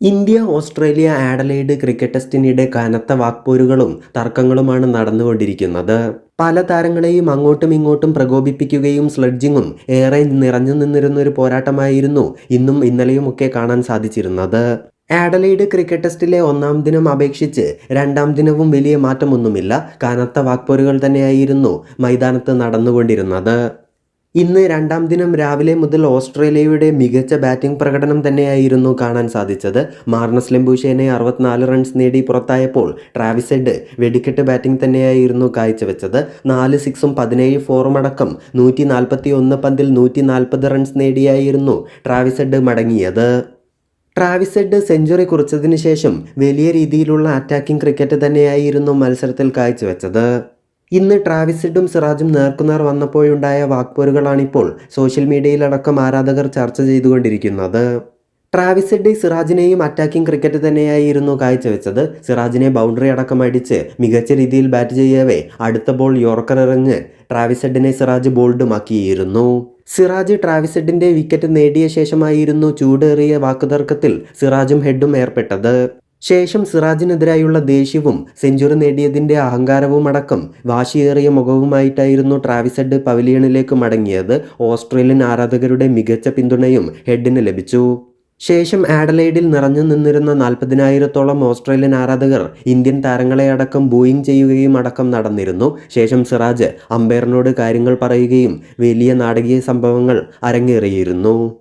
India Australia Adelaide cricket ടെസ്റ്റിനിടെ കനത്ത വാക്പോരുകളും തർക്കങ്ങളുമാണ് നടന്നുകൊണ്ടിരിക്കുന്നത്. പല താരങ്ങളെയും അങ്ങോട്ടും ഇങ്ങോട്ടും പ്രകോപിപ്പിക്കുകയും സ്ലഡ്ജിങ്ങും ഏറെ നിറഞ്ഞു നിന്നിരുന്ന ഒരു പോരാട്ടമായിരുന്നു ഇന്നും ഇന്നലെയും ഒക്കെ കാണാൻ സാധിച്ചിരുന്നത്. ആഡലൈഡ് ക്രിക്കറ്റ് ടെസ്റ്റിലെ ഒന്നാം ദിനം അപേക്ഷിച്ച് രണ്ടാം ദിനവും വലിയ മാറ്റമൊന്നുമില്ല. കനത്ത വാക്പോരുകൾ തന്നെയായിരുന്നു മൈതാനത്ത് നടന്നുകൊണ്ടിരുന്നത്. ഇന്ന് രണ്ടാം ദിനം രാവിലെ മുതൽ ഓസ്ട്രേലിയയുടെ മികച്ച ബാറ്റിംഗ് പ്രകടനം തന്നെയായിരുന്നു കാണാൻ സാധിച്ചത്. മാർണസ് ലെംബൂഷേനെ അറുപത്തിനാല് റൺസ് നേടി പുറത്തായപ്പോൾ ട്രാവിസ് ഹെഡ് വെടിക്കെട്ട് ബാറ്റിംഗ് തന്നെയായിരുന്നു കാഴ്ചവെച്ചത്. നാല് സിക്സും പതിനേഴ് ഫോറും അടക്കം നൂറ്റി നാൽപ്പത്തി ഒന്ന് പന്തിൽ നൂറ്റി നാൽപ്പത് റൺസ് നേടിയായിരുന്നു ട്രാവിസ് ഹെഡ് മടങ്ങിയത്. ട്രാവിസ് ഹെഡ് സെഞ്ചുറി കുറിച്ചതിന് ശേഷം വലിയ രീതിയിലുള്ള അറ്റാക്കിംഗ് ക്രിക്കറ്റ് തന്നെയായിരുന്നു മത്സരത്തിൽ കാഴ്ചവെച്ചത്. ഇന്ന് ട്രാവിസിഡും സിറാജും നേർക്കുനേർ വന്നപ്പോഴുണ്ടായ വാക്പോരുകളാണിപ്പോൾ സോഷ്യൽ മീഡിയയിലടക്കം ആരാധകർ ചർച്ച ചെയ്തുകൊണ്ടിരിക്കുന്നത്. ട്രാവിസിഡ് സിറാജിനെയും അറ്റാക്കിംഗ് ക്രിക്കറ്റ് തന്നെയായിരുന്നു കാഴ്ചവെച്ചത്. സിറാജിനെ ബൗണ്ടറി അടക്കം അടിച്ച് മികച്ച രീതിയിൽ ബാറ്റ് ചെയ്യവേ അടുത്ത ബോൾ യോർക്കർ എറിഞ്ഞ് ട്രാവിസെഡിനെ സിറാജ് ബോൾഡുമാക്കിയിരുന്നു. സിറാജ് ട്രാവിസെഡിന്റെ വിക്കറ്റ് നേടിയ ശേഷമായിരുന്നു ചൂടേറിയ വാക്കുതർക്കത്തിൽ സിറാജും ഹെഡും ഏർപ്പെട്ടത്. ശേഷം സിറാജിനെതിരായുള്ള ദേഷ്യവും സെഞ്ചുറി നേടിയതിന്റെ അഹങ്കാരവും അടക്കം വാശിയേറിയ മുഖവുമായിട്ടായിരുന്നു ട്രാവിസെഡ് പവലിയണിലേക്ക് മടങ്ങിയത്. ഓസ്ട്രേലിയൻ ആരാധകരുടെ മികച്ച പിന്തുണയും ഹെഡിന് ലഭിച്ചു. ശേഷം ആഡലൈഡിൽ നിറഞ്ഞു നിന്നിരുന്ന നാൽപ്പതിനായിരത്തോളം ഓസ്ട്രേലിയൻ ആരാധകർ ഇന്ത്യൻ താരങ്ങളെ അടക്കം ബൂയിങ് ചെയ്യുകയും അടക്കം നടന്നിരുന്നു. ശേഷം സിറാജ് അമ്പയറിനോട് കാര്യങ്ങൾ പറയുകയും വലിയ നാടകീയ സംഭവങ്ങൾ അരങ്ങേറിയിരുന്നു.